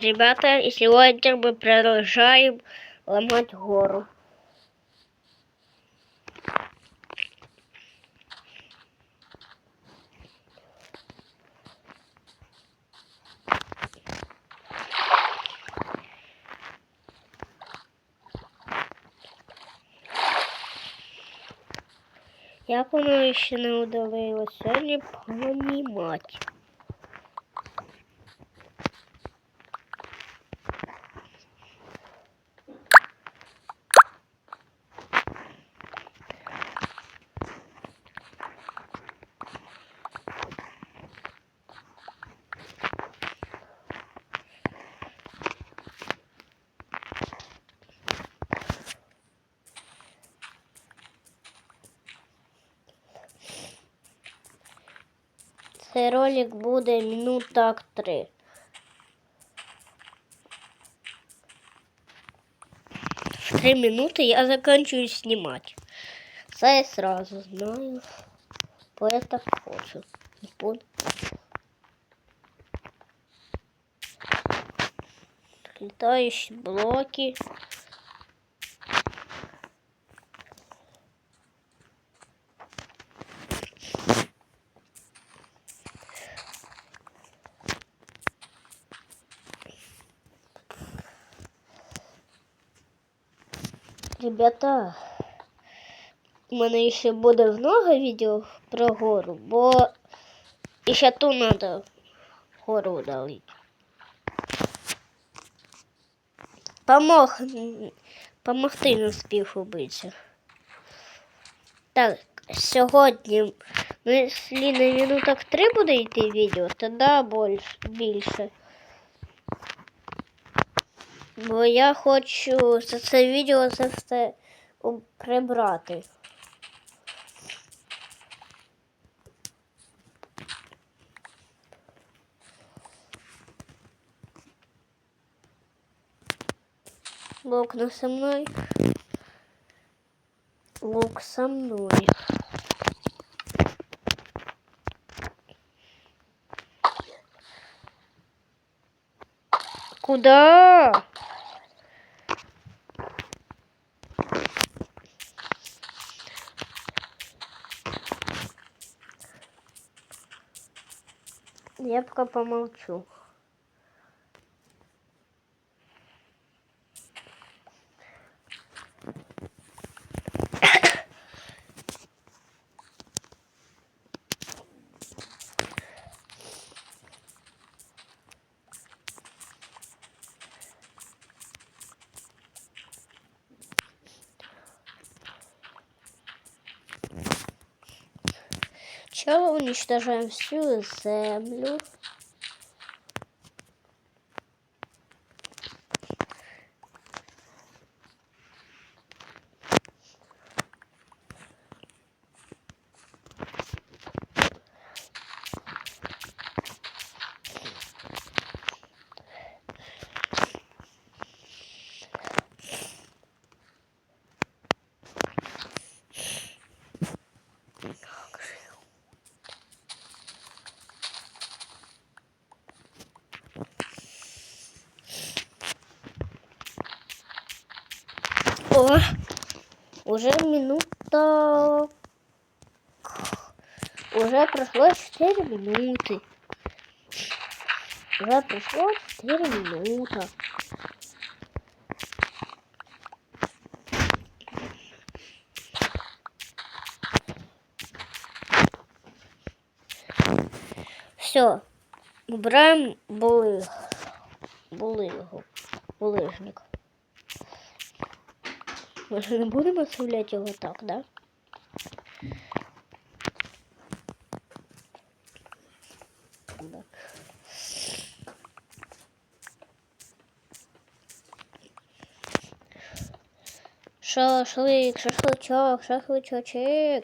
Ребята, и сегодня мы продолжаем ломать гору. Як воно ще не удалилось, сьогодні понімать. Цей ролик буде минут так три. В три минуты я заканчиваю снимать. Це я сразу знаю. Поэтому хочу. Летающие блоки. Ребята, у мене ще буде много відео про гору, бо ще ту треба гору удалити. Помог, помогти не встиг убитися. Так, сьогодні, ну, якщо на минуток три буде йти відео, тоді більше. Бо я хочу за це відео це все прибрати. Лук на со мной. Лук со мной. Куда? Я пока помолчу. Сначала уничтожаем всю землю. уже минута... Уже прошло 4 минуты. Уже прошло 4 минута. Все. Убираем булыг. Булыгу. Булыжник. Ми ж не будемо оставляти його так, да? Так. Шашлик, шашлычок, шашлычочек.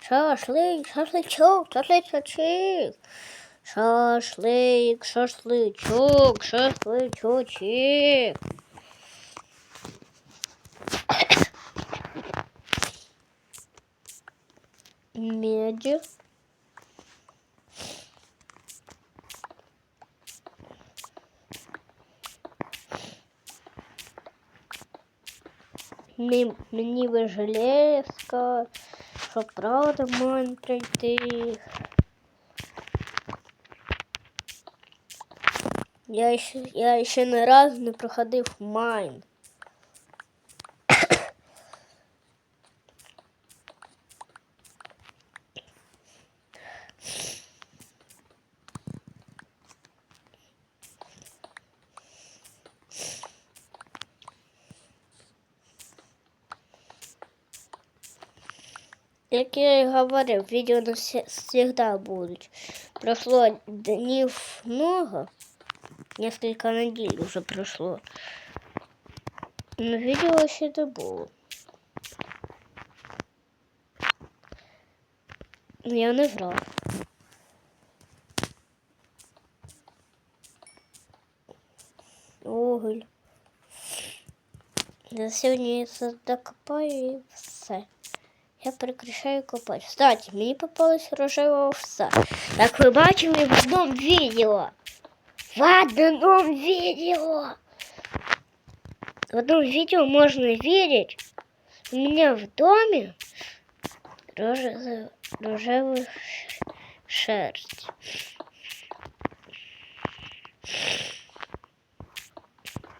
Шашлик, шашлычок, шашлычочек. Шашлик, шашлычок, шашлычочек. меди. Мені, мені Вижелєвська, що правда має прийти. Я ще, я ще не раз не проходив майн. Як я і говорив, відео не завжди будуть. Прошло днів много, несколько недель уже прошло. Но видео ще не було. Я не грав. Уголь. На сьогодні це докопаю і все. Я прекращаю копати. Кстати, мені попалась рожева овса. Як ви бачили в одному відео. В одном видео. В одном видео можно видеть у меня в доме роже- рожевую ш- шерсть.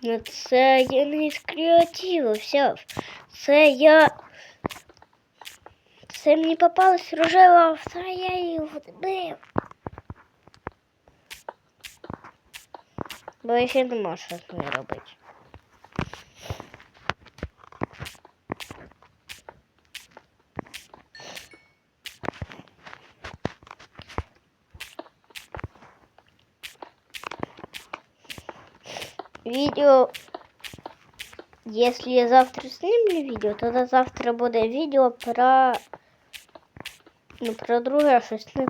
Ну це я не з креативу взяв. Це я. Це мені попалась рожева овса, я її вбив. Бо я ще не можу щось з нею робити. Видео, если я завтра сниму видео, тогда завтра буде відео про, ну, про друге щось, не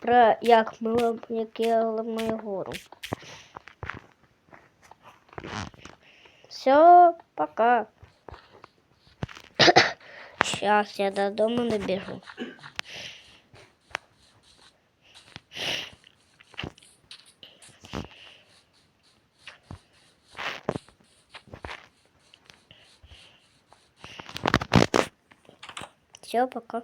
про як ми як я ламаю гору. Все, пока. Сейчас я до дома добежу. Все, пока.